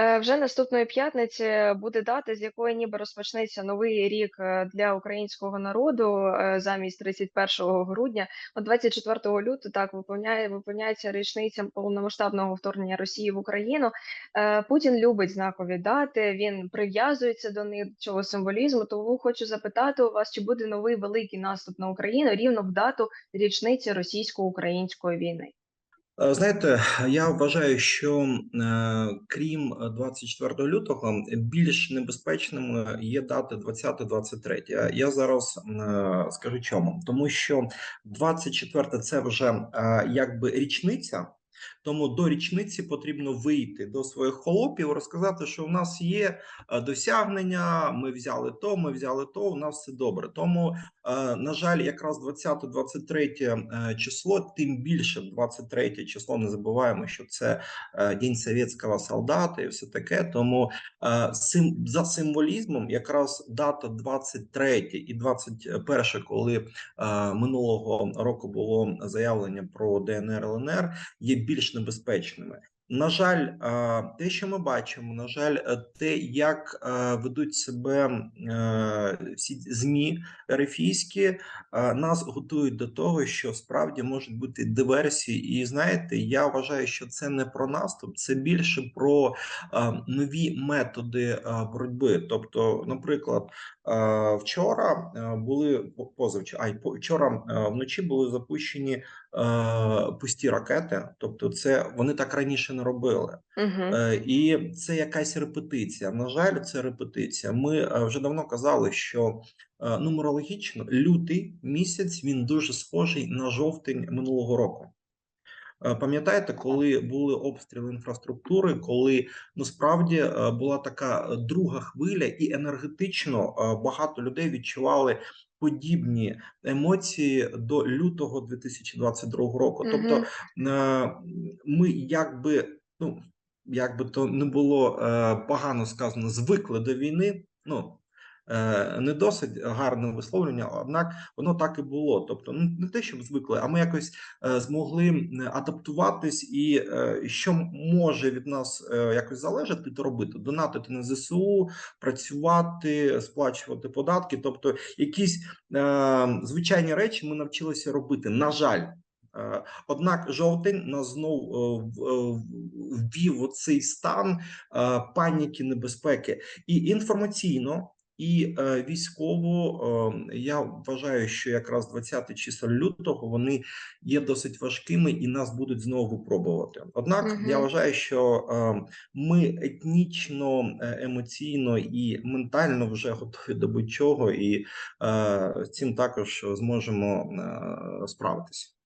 Е, вже наступної п'ятниці буде дата, з якої ніби розпочнеться новий рік е, для українського народу е, замість 31 грудня. От 24 лютого так виповняє виповняється річниця повномасштабного вторгнення Росії в Україну. Е, Путін любить знакові дати. Він прив'язується до них цього символізму. Тому хочу запитати у вас, чи буде новий великий наступ на Україну рівно в дату річниці російсько-української війни. Е, Знаєте, я вважаю, що е, крім 24 лютого, більш небезпечними є дати 20-23. Я зараз е, скажу чому, тому що 24 це вже е, якби річниця. Тому до річниці потрібно вийти до своїх холопів, розказати, що у нас є е, досягнення. Ми взяли то, ми взяли то. У нас все добре. Тому, е, на жаль, якраз 20-23 е, число, тим більше 23 число. Не забуваємо, що це день совєтського солдата і все таке. Тому за символізмом, якраз дата 23 і 21, коли минулого року було заявлення про ДНР ЛНР, є більш небезпечними. На жаль, е, те, що ми бачимо, на жаль, е, те, як е, ведуть себе всі змі рефійські, нас готують до того, що справді можуть бути диверсії. І знаєте, я вважаю, що це не про наступ, це більше про нові методи боротьби. Тобто, наприклад, вчора були позавчора, по- вчора вночі були запущені пусті ракети. Тобто, це вони так раніше не робили. Угу. І це якась репетиція. На жаль, це репетиція. Ми е, вже давно казали, що е, нумерологічно лютий місяць він дуже схожий на жовтень минулого року. Пам'ятаєте, коли були обстріли інфраструктури, коли насправді е, була така друга хвиля, і енергетично багато людей відчували подібні емоції до лютого 2022 року. Тобто ми якби ну як би то не було е, погано сказано, звикли до війни. Ну е, не досить гарне висловлення, однак воно так і було. Тобто, ну не те, щоб звикли, а ми якось е, змогли адаптуватись, і що може від нас якось залежати, то робити: донатити на ЗСУ, працювати, сплачувати податки. Тобто, якісь е, звичайні речі ми навчилися робити. На жаль. Е, Однак жовтень нас знов е, е, ввів у цей стан паніки, небезпеки і інформаційно. І е, військово е, я вважаю, що якраз 20 числа лютого вони є досить важкими і нас будуть знову випробувати. Однак я Мгм. вважаю, що е, ми етнічно, емоційно і ментально вже готові до будь-чого, і е, з цим також зможемо е, справитися.